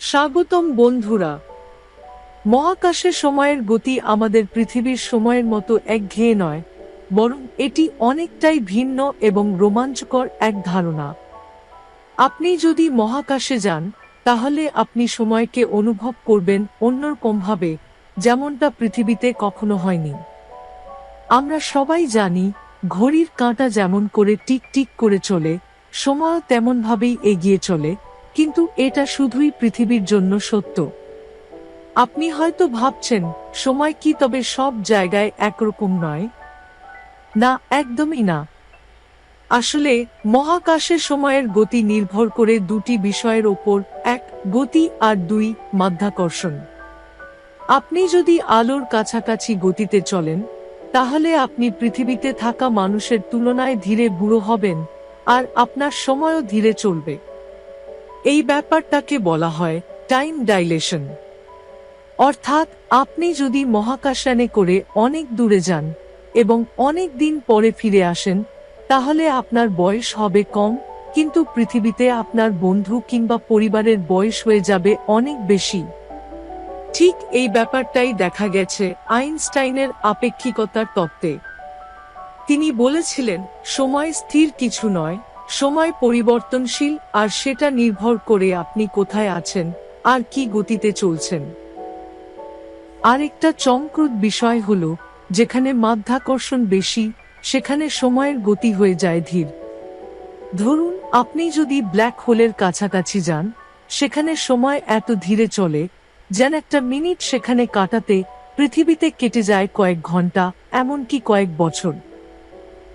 স্বাগতম বন্ধুরা। মহাকাশে সময়ের গতি আমাদের পৃথিবীর সময়ের মতো একঘেয়ে নয়, বরং এটি অনেকটাই ভিন্ন এবং রোমাঞ্চকর এক ধারণা। আপনি যদি মহাকাশে যান, তাহলে আপনি সময়কে অনুভব করবেন অন্যরকমভাবে যেমনটা পৃথিবীতে কখনো হয়নি। আমরা সবাই জানি, ঘড়ির কাঁটা যেমন করে টিক টিক করে চলে সময় তেমনভাবেই এগিয়ে চলে, কিন্তু এটা শুধুই পৃথিবীর জন্য সত্য। আপনি হয়তো ভাবছেন, সময় কি তবে সব জায়গায় একরকম নয়? না, একদমই না। আসলে, মহাকাশে সময়ের গতি নির্ভর করে দুটি বিষয়ের ওপর এক গতি আর দুই মাধ্যাকর্ষণ। আপনি যদি আলোর কাছাকাছি গতিতে চলেন, তাহলে আপনি পৃথিবীতে থাকা মানুষের তুলনায় ধীরে বুড়ো হবেন। আর আপনার সময়ও ধীরে চলবে। এই ব্যাপারটাকে বলা হয় টাইম ডাইলেশন অর্থাৎ আপনি যদি মহাকাশযানে করে অনেক দূরে যান এবং অনেক দিন পরে ফিরে আসেন, তাহলে আপনার বয়স হবে কম, কিন্তু পৃথিবীতে আপনার বন্ধু কিংবা পরিবারের বয়স হয়ে যাবে অনেক বেশি। ঠিক এই ব্যাপারটাই দেখা গেছে আইনস্টাইনের আপেক্ষিকতার তত্ত্বে। তিনি বলেছিলেন, সময় স্থির কিছু নয়, সময় পরিবর্তনশীল, আর সেটা নির্ভর করে আপনি কোথায় আছেন, আর কি গতিতে চলছেন। আরেকটা চমকৃত বিষয় হল, যেখানে মাধ্যাকর্ষণ বেশি, সেখানে সময়ের গতি হয়ে যায় ধীর। ধরুন, আপনি যদি ব্ল্যাক হোলের কাছাকাছি যান, সেখানে সময় এত ধীরে চলে, যেন একটা মিনিট সেখানে কাটাতে পৃথিবীতে কেটে যায় কয়েক ঘণ্টা, এমনকি কয়েক বছর।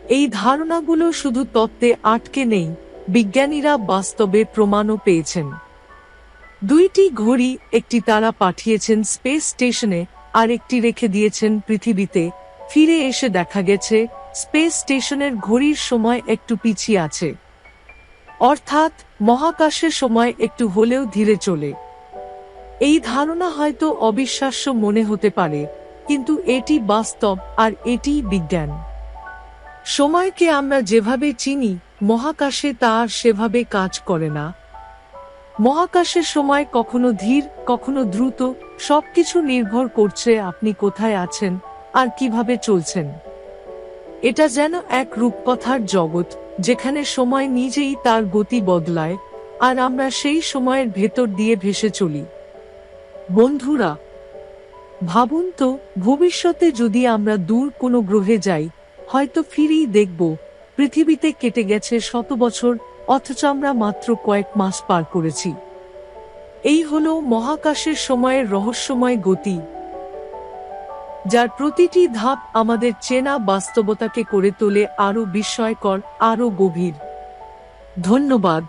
এই ধারণাগুলো শুধু তত্ত্বে আটকে নেই, বিজ্ঞানীরা বাস্তবে প্রমাণও পেয়েছেন। দুইটি ঘড়ি একটি তারা পাঠিয়েছেন স্পেস স্টেশনে আর একটি রেখে দিয়েছেন পৃথিবীতে। ফিরে এসে দেখা গেছে, স্পেস স্টেশনের ঘড়ির সময় একটু পিছিয়ে আছে। অর্থাৎ, মহাকাশের সময় একটু হলেও ধীরে চলে। এই ধারণা হয়তো অবিশ্বাস্য মনে হতে পারে, কিন্তু এটি বাস্তব আর এটিই বিজ্ঞান। সময়কে আমরা যেভাবে চিনি, মহাকাশে তা সেভাবে কাজ করে না। মহাকাশের সময় কখনো ধীর, কখনো দ্রুত, সবকিছু নির্ভর করছে আপনি কোথায় আছেন আর কীভাবে চলছেন। এটা যেন এক রূপকথার জগৎ, যেখানে সময় নিজেই তার গতি বদলায়, আর আমরা সেই সময়ের ভেতর দিয়ে ভেসে চলি। বন্ধুরা, ভাবুন তো, ভবিষ্যতে যদি আমরা দূর কোনো গ্রহে যাই হয়তো ফিরেই দেখব। পৃথিবীতে কেটে গেছে শত বছর, অথচ আমরা মাত্র কয়েক মাস পার করেছি। এই হল মহাকাশের সময়ের রহস্যময় গতি। যার প্রতিটি ধাপ আমাদের চেনা বাস্তবতাকে করে তোলে আরও বিস্ময়কর আরও গভীর। ধন্যবাদ।